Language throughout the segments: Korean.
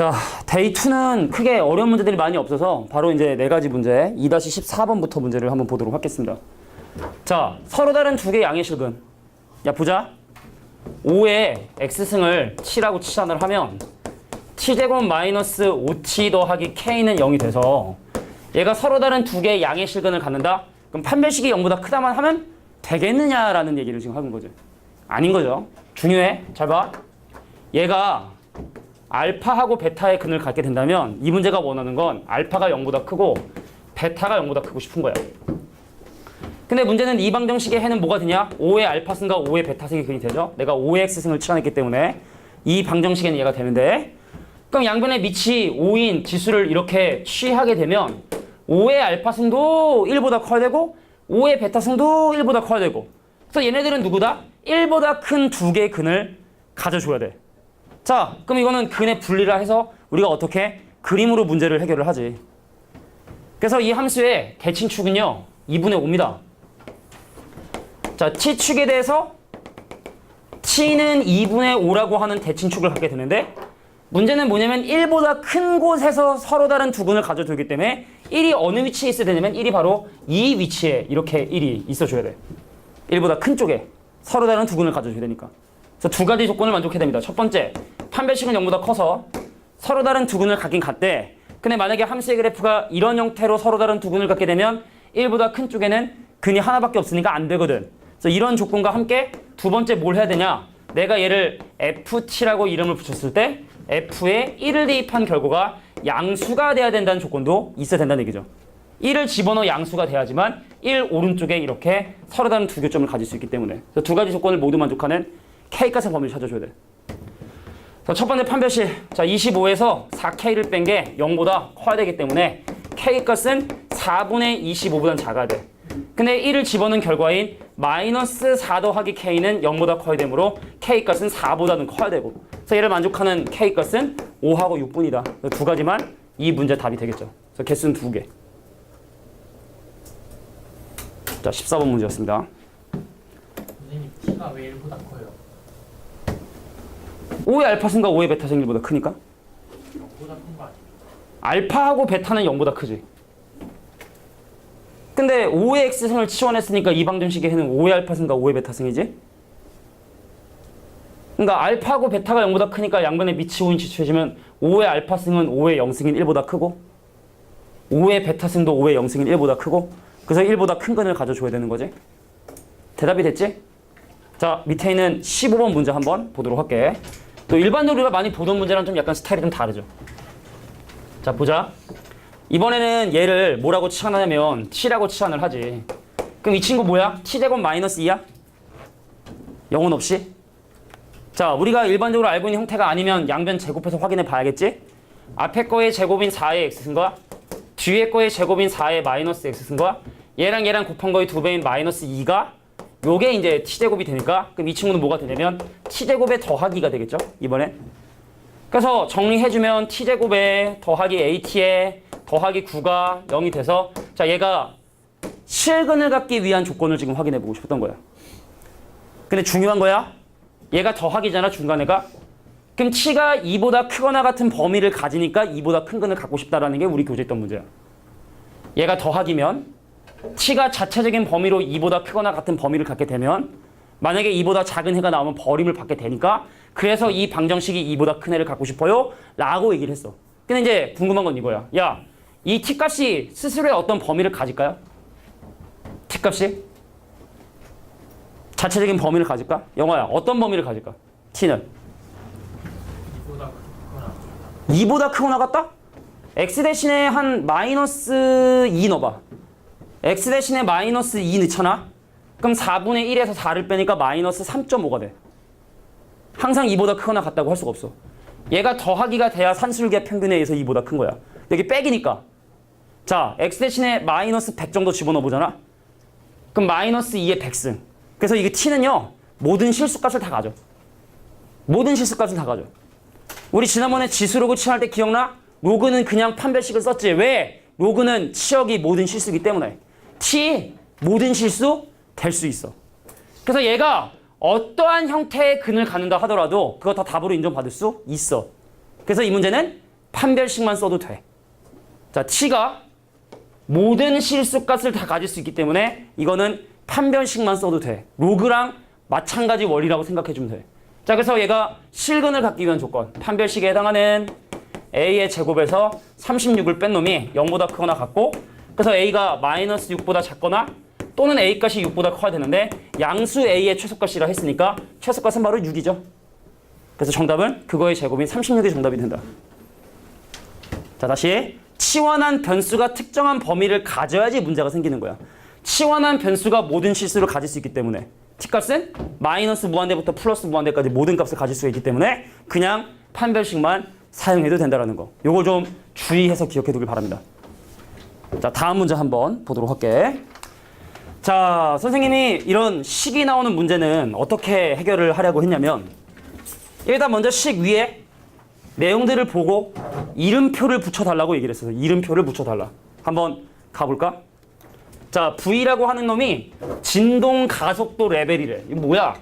자, 데이 2는 크게 어려운 문제들이 많이 없어서 바로 이제 네 가지 문제 2-14번부터 문제를 한번 보도록 하겠습니다. 자, 서로 다른 두 개의 양의 실근. 야, 보자. 5에 x승을 7하고 치환을 하면 t제곱 마이너스 5t 더하기 k는 0이 돼서 얘가 서로 다른 두 개의 양의 실근을 갖는다? 그럼 판별식이 0보다 크다만 하면 되겠느냐라는 얘기를 지금 하는 거죠. 아닌 거죠. 중요해. 잘 봐. 얘가 알파하고 베타의 근을 갖게 된다면 이 문제가 원하는 건 알파가 0보다 크고 베타가 0보다 크고 싶은 거야. 근데 문제는 이 방정식의 해는 뭐가 되냐? 5의 알파승과 5의 베타승이 근이 되죠. 내가 5의 x승을 치환했기 때문에 이 방정식에는 얘가 되는데 그럼 양변의 밑이 5인 지수를 이렇게 취하게 되면 5의 알파승도 1보다 커야 되고 5의 베타승도 1보다 커야 되고 그래서 얘네들은 누구다? 1보다 큰 두 개의 근을 가져줘야 돼. 자, 그럼 이거는 근의 분리라 해서 우리가 어떻게 그림으로 문제를 해결을 하지. 그래서 이 함수의 대칭축은요. 2분의 5입니다. 자, t축에 대해서 t는 2분의 5라고 하는 대칭축을 갖게 되는데 문제는 뭐냐면 1보다 큰 곳에서 서로 다른 두 근을 가져두기 때문에 1이 어느 위치에 있어야 되냐면 1이 바로 이 위치에 이렇게 1이 있어줘야 돼. 1보다 큰 쪽에 서로 다른 두 근을 가져줘야 되니까. 그래서 두 가지 조건을 만족해야 됩니다. 첫 번째, 판별식은 0보다 커서 서로 다른 두 근을 갖긴 갖되 근데 만약에 함수의 그래프가 이런 형태로 서로 다른 두 근을 갖게 되면 1보다 큰 쪽에는 근이 하나밖에 없으니까 안 되거든. 그래서 이런 조건과 함께 두 번째 뭘 해야 되냐? 내가 얘를 FT라고 이름을 붙였을 때 F에 1을 대입한 결과가 양수가 돼야 된다는 조건도 있어야 된다는 얘기죠. 1을 집어넣어 양수가 돼야지만 1 오른쪽에 이렇게 서로 다른 두 교점을 가질 수 있기 때문에 그래서 두 가지 조건을 모두 만족하는 K값의 범위를 찾아줘야 돼. 자, 첫 번째 판별식. 자, 25에서 4K를 뺀 게 0보다 커야 되기 때문에 K값은 4분의 25보다는 작아야 돼. 근데 1을 집어넣은 결과인 마이너스 4 더하기 K는 0보다 커야 되므로 K값은 4보다는 커야 되고 그래서 얘를 만족하는 K값은 5하고 6분이다. 두 가지만 이 문제 답이 되겠죠. 그래서 개수는 두 개. 자, 14번 문제였습니다. 선생님 t가 왜 1보다 커요? 5의 알파승과 5의 베타승 1보다 크니까? 0보다 큰거 아니에요? 알파하고 베타는 0보다 크지. 근데 5의 x승을 치환했으니까 이 방정식의 해는 5의 알파승과 5의 베타승이지? 그러니까 알파하고 베타가 0보다 크니까 양변의 밑이 5인 지추해지면 5의 알파승은 5의 0승인 1보다 크고 5의 베타승도 5의 0승인 1보다 크고 그래서 1보다 큰 근을 가져줘야 되는 거지. 대답이 됐지? 자, 밑에 있는 15번 문제 한번 보도록 할게. 또 일반적으로 우리가 많이 보던 문제랑 좀 약간 스타일이 좀 다르죠. 자, 보자. 이번에는 얘를 뭐라고 치환하냐면 t라고 치환을 하지. 그럼 이 친구 뭐야? t제곱 마이너스 2야? 영혼 없이? 자, 우리가 일반적으로 알고 있는 형태가 아니면 양변 제곱해서 확인해 봐야겠지? 앞에 거의 제곱인 4의 x승과 뒤에 거의 제곱인 4의 마이너스 x승과 얘랑 얘랑 곱한 거의 두 배인 마이너스 2가 요게 이제 t제곱이 되니까 그럼 이 친구는 뭐가 되냐면 t제곱의 더하기가 되겠죠? 이번에 그래서 정리해주면 t제곱에 더하기 at에 더하기 9가 0이 돼서 자 얘가 실근을 갖기 위한 조건을 지금 확인해 보고 싶었던 거야. 근데 중요한 거야. 얘가 더하기잖아 중간에가. 그럼 t가 2보다 크거나 같은 범위를 가지니까 2보다 큰 근을 갖고 싶다라는 게 우리 교재했던 문제야. 얘가 더하기면 t가 자체적인 범위로 2보다 크거나 같은 범위를 갖게 되면 만약에 2보다 작은 해가 나오면 버림을 받게 되니까 그래서 이 방정식이 2보다 큰 해를 갖고 싶어요 라고 얘기를 했어. 근데 이제 궁금한 건 이거야. 야, 이 t값이 스스로의 어떤 범위를 가질까요? t값이? 자체적인 범위를 가질까? 영화야, 어떤 범위를 가질까? t는? 2보다 크거나 2보다 크거나 같다? x 대신에 한 마이너스 2 넣어봐. X 대신에 마이너스 2 넣잖아? 그럼 4분의 1에서 4를 빼니까 마이너스 3.5가 돼. 항상 2보다 크거나 같다고 할 수가 없어. 얘가 더하기가 돼야 산술계 평균에 의해서 2보다 큰 거야. 여기 빼기니까. 자, x 대신에 마이너스 100 정도 집어넣어 보잖아? 그럼 마이너스 2의 100승. 그래서 이게 t는요, 모든 실수값을 다 가져. 모든 실수값을 다 가져. 우리 지난번에 지수로그 치환할 때 기억나? 로그는 그냥 판별식을 썼지. 왜? 로그는 치역이 모든 실수기 때문에. T 모든 실수 될 수 있어. 그래서 얘가 어떠한 형태의 근을 갖는다 하더라도 그거 다 답으로 인정받을 수 있어. 그래서 이 문제는 판별식만 써도 돼. 자, t가 모든 실수값을 다 가질 수 있기 때문에 이거는 판별식만 써도 돼. 로그랑 마찬가지 원리라고 생각해 주면 돼. 자, 그래서 얘가 실근을 갖기 위한 조건. 판별식에 해당하는 a의 제곱에서 36을 뺀 놈이 0보다 크거나 같고 그래서 a가 마이너스 6보다 작거나 또는 a 값이 6보다 커야 되는데 양수 a의 최소값이라 했으니까 최소값은 바로 6이죠. 그래서 정답은 그거의 제곱인 36이 정답이 된다. 자, 다시 치환한 변수가 특정한 범위를 가져야지 문제가 생기는 거야. 치환한 변수가 모든 실수를 가질 수 있기 때문에 t값은 마이너스 무한대부터 플러스 무한대까지 모든 값을 가질 수 있기 때문에 그냥 판별식만 사용해도 된다는 거. 요거 좀 주의해서 기억해 두길 바랍니다. 자, 다음 문제 한번 보도록 할게. 자, 선생님이 이런 식이 나오는 문제는 어떻게 해결을 하려고 했냐면 일단 먼저 식 위에 내용들을 보고 이름표를 붙여달라고 얘기를 했어요. 이름표를 붙여달라. 한번 가볼까? 자, V라고 하는 놈이 진동 가속도 레벨이래. 이거 뭐야?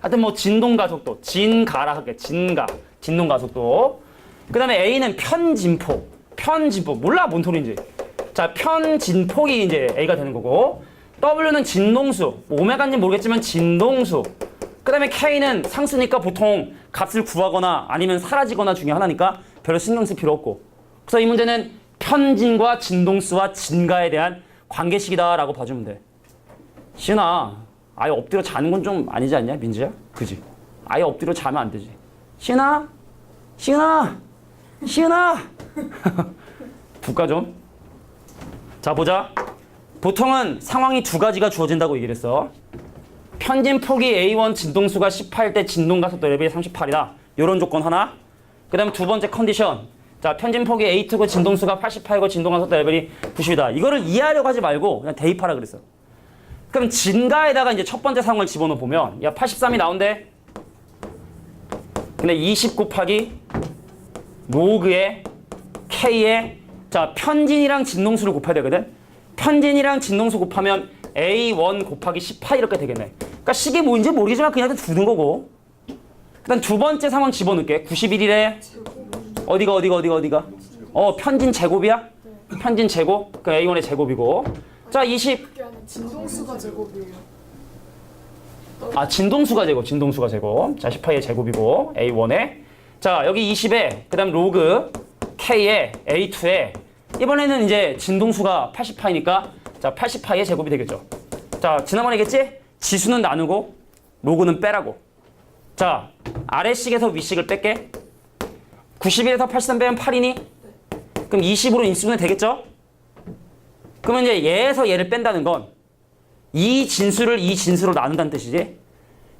하여튼 뭐 진동 가속도, 진가라 할게. 진가, 진동 가속도. 그 다음에 A는 편진폭, 편진폭. 몰라 뭔 소리인지. 자, 편진폭이 이제 A가 되는 거고. W는 진동수, 뭐 오메가인지 모르겠지만 진동수. 그 다음에 K는 상수니까 보통 값을 구하거나 아니면 사라지거나 중에 하나니까 별로 신경 쓸 필요 없고. 그래서 이 문제는 편진과 진동수와 진가에 대한 관계식이다라고 봐주면 돼. 시은아, 아예 엎드려 자는 건 좀 아니지 않냐, 민지야? 그지? 아예 엎드려 자면 안 되지. 시은아, 시은아, 시은아. 볼까 좀? 자 보자. 보통은 상황이 두 가지가 주어진다고 얘기를 했어. 편진 폭이 A1 진동수가 18대 진동가속도 레벨이 38이다. 이런 조건 하나. 그 다음에 두 번째 컨디션. 자, 편진 폭이 A2고 진동수가 88이고 진동가속도 레벨이 90이다. 이거를 이해하려고 하지 말고 그냥 대입하라 그랬어. 그럼 진가에다가 이제 첫 번째 상황을 집어넣어 보면 야 83이 나온대. 근데 20 곱하기 로그의 K의 자 편진이랑 진동수를 곱해야 되거든. 편진이랑 진동수 곱하면 A1 곱하기 18 이렇게 되겠네. 그러니까 식이 뭐인지 모르겠지만 그냥 두는 거고. 그다음 두 번째 상황 집어넣을게. 91이래. 어디가 어디가 어디가 어디가? 어 편진 제곱이야? 편진 제곱. 그 A1의 제곱이고. 자 20. 그게 아니라 진동수가 제곱이에요. 아 진동수가 제곱. 진동수가 제곱. 자 18의 제곱이고 A1에. 자 여기 20에 그다음 로그 K에 A2에 이번에는 이제 진동수가 80파이니까 자 80파이의 제곱이 되겠죠. 자 지난번에 얘기했지? 지수는 나누고 로그는 빼라고. 자 아래식에서 위식을 뺄게. 91에서 83 빼면 8이니? 그럼 20으로 인수분해 되겠죠? 그러면 이제 얘에서 얘를 뺀다는 건 이 진수를 이 진수로 나눈다는 뜻이지.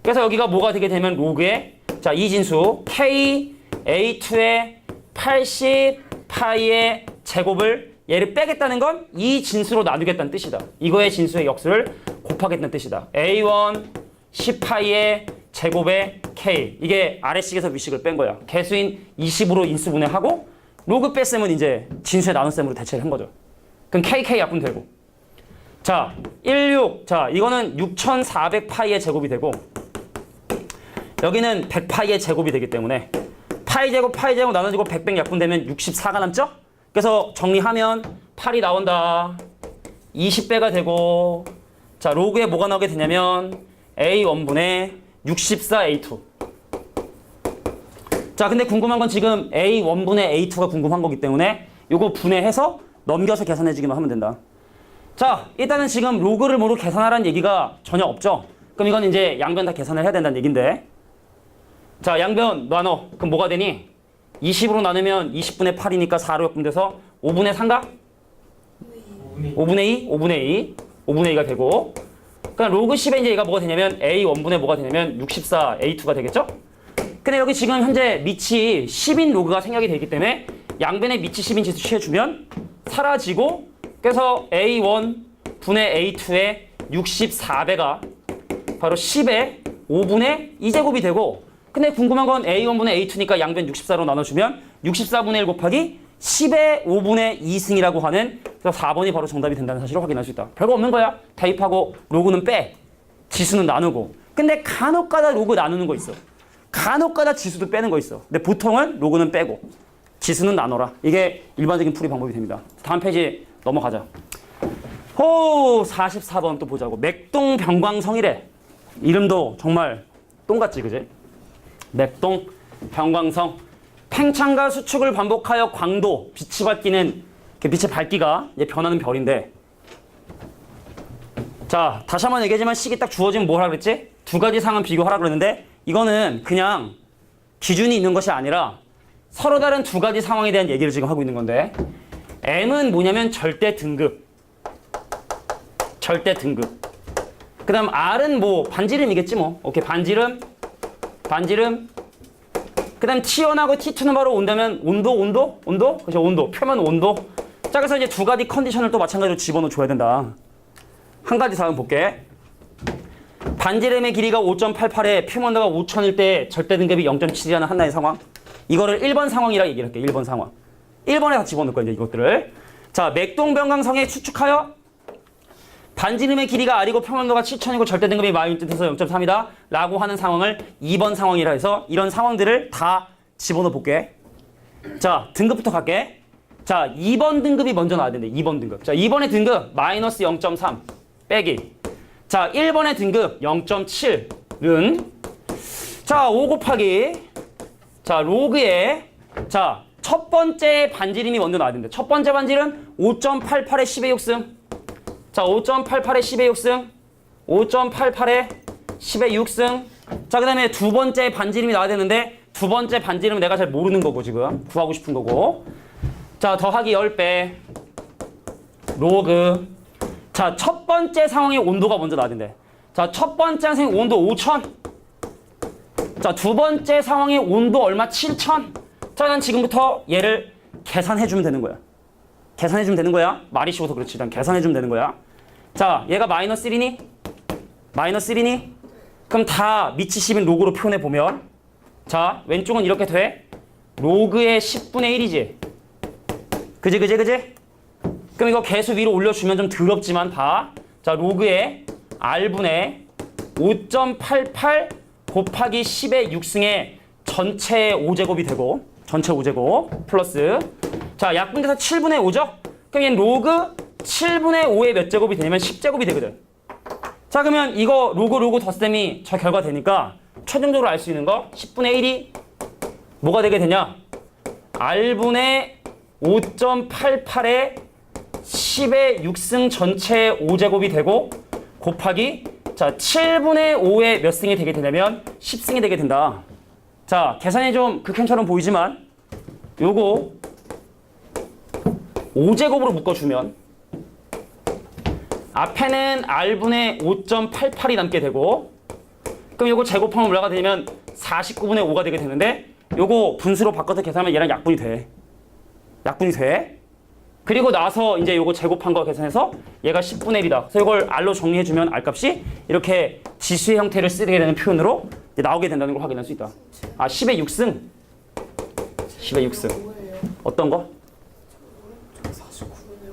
그래서 여기가 뭐가 되게 되면 로그에 자 이 진수 k a2의 80 파이의 제곱을 얘를 빼겠다는 건 이 진수로 나누겠다는 뜻이다. 이거의 진수의 역수를 곱하겠다는 뜻이다. a1 10파이의 제곱의 k 이게 아래식에서 위식을 뺀 거야. 개수인 20으로 인수 분해하고 로그 뺐으면 이제 진수의 나눗셈으로 대체를 한 거죠. 그럼 kk 약분 되고 자, 16. 자, 이거는 6400파이의 제곱이 되고 여기는 100파이의 제곱이 되기 때문에 파이 제곱 파이 제곱 나눠지고 100, 100 약분되면 64가 남죠? 그래서 정리하면 8이 나온다. 20배가 되고 자, 로그에 뭐가 나오게 되냐면 A1분의 64A2. 자, 근데 궁금한 건 지금 A1분의 A2가 궁금한 거기 때문에 요거 분해해서 넘겨서 계산해 주기만 하면 된다. 자, 일단은 지금 로그를 모두 계산하라는 얘기가 전혀 없죠. 그럼 이건 이제 양변 다 계산을 해야 된다는 얘긴데. 자, 양변 나눠. 그럼 뭐가 되니? 20으로 나누면 20분의 8이니까 4로 역분돼서 5분의 3가? 5분의 2? 5분의 2. 5분의 2가 되고. 그럼 로그 10에 이제 얘가 뭐가 되냐면 A1분의 뭐가 되냐면 64 A2가 되겠죠? 근데 여기 지금 현재 밑이 10인 로그가 생략이 되기 때문에 양변에 밑이 10인 지수 취해주면 사라지고 그래서 A1 분의 A2의 64배가 바로 10의 5분의 2제곱이 되고 근데 궁금한 건 A1분의 A2니까 양변 64로 나눠주면 64분의 1 곱하기 10의 5분의 2승이라고 하는 그래서 4번이 바로 정답이 된다는 사실을 확인할 수 있다. 별거 없는 거야. 대입하고 로그는 빼. 지수는 나누고. 근데 간혹가다 로그 나누는 거 있어. 간혹가다 지수도 빼는 거 있어. 근데 보통은 로그는 빼고 지수는 나눠라. 이게 일반적인 풀이 방법이 됩니다. 다음 페이지 넘어가자. 호 44번 또 보자고. 맥동 병광성이래. 이름도 정말 똥같지 그지? 맥동 병광성 팽창과 수축을 반복하여 광도 빛이 밝기는 그 빛의 밝기가 변하는 별인데. 자 다시 한번 얘기하지만 식이 딱 주어지면 뭘 하라 그랬지? 두 가지 상황 비교하라 그랬는데 이거는 그냥 기준이 있는 것이 아니라 서로 다른 두 가지 상황에 대한 얘기를 지금 하고 있는 건데. M은 뭐냐면 절대 등급. 절대 등급. 그 다음 R은 뭐 반지름이겠지 뭐. 오케이 반지름 반지름 그 다음 T1하고 T2는 바로 온다면 온도 온도 온도? 그죠 온도. 표면 온도. 자 그래서 이제 두 가지 컨디션을 또 마찬가지로 집어넣어 줘야 된다. 한 가지 사항 볼게. 반지름의 길이가 5.88에 표면도가 5천일 때 절대 등급이 0.7이라는 하나의 상황. 이거를 1번 상황이라 얘기를 할게 1번 상황. 1번에 다 집어넣을 거야 이제 이것들을. 자 맥동병강성에 추측하여 반지름의 길이가 R이고 평면도가 7천이고 절대 등급이 마이너스 뜻에서 0.3이다. 라고 하는 상황을 2번 상황이라 해서 이런 상황들을 다 집어넣어 볼게. 자 등급부터 갈게. 자 2번 등급이 먼저 나와야 된대 2번 등급. 자 2번의 등급 마이너스 0.3 빼기. 자 1번의 등급 0.7은? 자5 곱하기. 자 로그에. 자첫 번째 반지름이 먼저 나와야 된대. 첫 번째 반지름 5.88의 10의 6승 자, 5.88의 10의 6승. 5.88의 10의 6승. 자, 그 다음에 두 번째 반지름이 나와야 되는데, 두 번째 반지름은 내가 잘 모르는 거고, 지금. 구하고 싶은 거고. 자, 더하기 10배. 로그. 자, 첫 번째 상황의 온도가 먼저 나와야 된대. 자, 첫 번째 상황의 온도 5,000. 자, 두 번째 상황의 온도 얼마? 7,000. 자, 난 지금부터 얘를 계산해주면 되는 거야. 계산해주면 되는 거야. 말이 쉬워서 그렇지. 일단 계산해주면 되는 거야. 자, 얘가 마이너스 1이니? 마이너스 1이니? 그럼 다 밑이 10인 로그로 표현해 보면 자, 왼쪽은 이렇게 돼. 로그의 10분의 1이지. 그지, 그지, 그지? 그럼 이거 계수 위로 올려주면 좀 더럽지만 봐. 자, 로그의 R분의 5.88 곱하기 10의 6승의 전체 5제곱이 되고 전체 5제곱 플러스 자, 약분돼서 7분의 5죠? 그럼 얘는 로그 7분의 5의 몇 제곱이 되냐면 10제곱이 되거든. 자, 그러면 이거 로그 로그 덧셈이 저 결과 되니까 최종적으로 알 수 있는 거 10분의 1이 뭐가 되게 되냐? R분의 5.88의 10의 6승 전체 5제곱이 되고 곱하기 자 7분의 5의 몇 승이 되게 되냐면 10승이 되게 된다. 자, 계산이 좀 극혐처럼 보이지만 요거 5제곱으로 묶어주면 앞에는 R분의 5.88이 남게 되고 그럼 요거 제곱하면 올라가 되면 49분의 5가 되게 되는데 요거 분수로 바꿔서 계산하면 얘랑 약분이 돼. 약분이 돼. 그리고 나서 이제 요거 제곱한 거 계산해서 얘가 10분의 1이다. 그래서 이걸 R로 정리해주면 R값이 이렇게 지수의 형태를 쓰게 되는 표현으로 나오게 된다는 걸 확인할 수 있다. 아, 10의 6승. 10의 6승. 뭐예요? 어떤 거? 49분의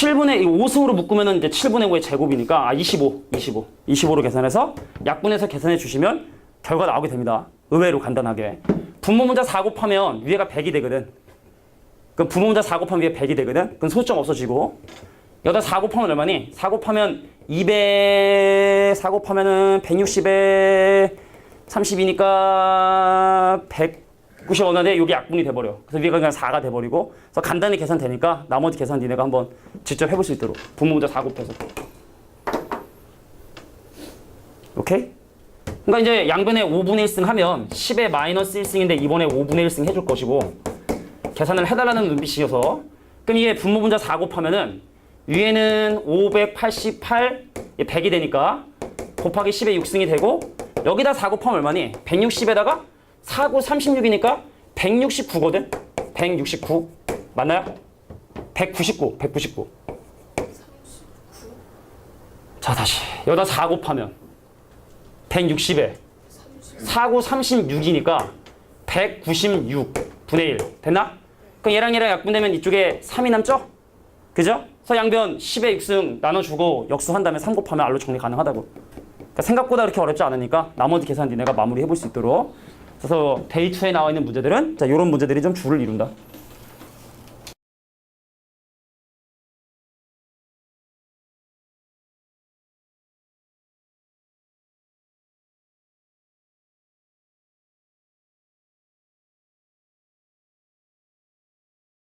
7분의 5승으로 묶으면은 이제 7분의 5의 제곱이니까 아 25, 25, 25로 계산해서 약분해서 계산해 주시면 결과 나오게 됩니다. 의외로 간단하게. 분모문자 4 곱하면 위에가 100이 되거든. 그럼 분모문자 4 곱하면 위에 100이 되거든. 그럼 소점 없어지고 여기다 4 곱하면 얼마니? 4 곱하면 200, 4 곱하면은 160에 30이니까 190 원인데 여기 약분이 돼버려. 그래서 위가 그냥 4가 돼버리고. 그래서 간단히 계산되니까 나머지 계산 니네가 한번 직접 해볼 수 있도록. 분모문자 4 곱해서. 오케이? 그러니까 이제 양변에 5분의 1승 하면 10에 마이너스 1승인데 이번에 5분의 1승 해줄 것이고 계산을 해달라는 눈빛이어서 그럼 이게 분모 분자 4 곱하면은 위에는 588 100이 되니까 곱하기 10에 6승이 되고 여기다 4 곱하면 얼마니? 160에다가 4, 9, 36이니까 169거든? 169 맞나요? 199 199자 다시 여기다 4 곱하면 160에 4, 9, 36이니까 196 분의 1 됐나? 그럼 얘랑 얘랑 약분되면 이쪽에 3이 남죠? 그죠? 그래서 양변 10의 6승 나눠주고 역수한 다음에 3 곱하면 R로 정리 가능하다고. 그러니까 생각보다 그렇게 어렵지 않으니까 나머지 계산 니네가 마무리 해볼 수 있도록 그래서 데이 2에 나와 있는 문제들은 자, 이런 문제들이 좀 주를 이룬다.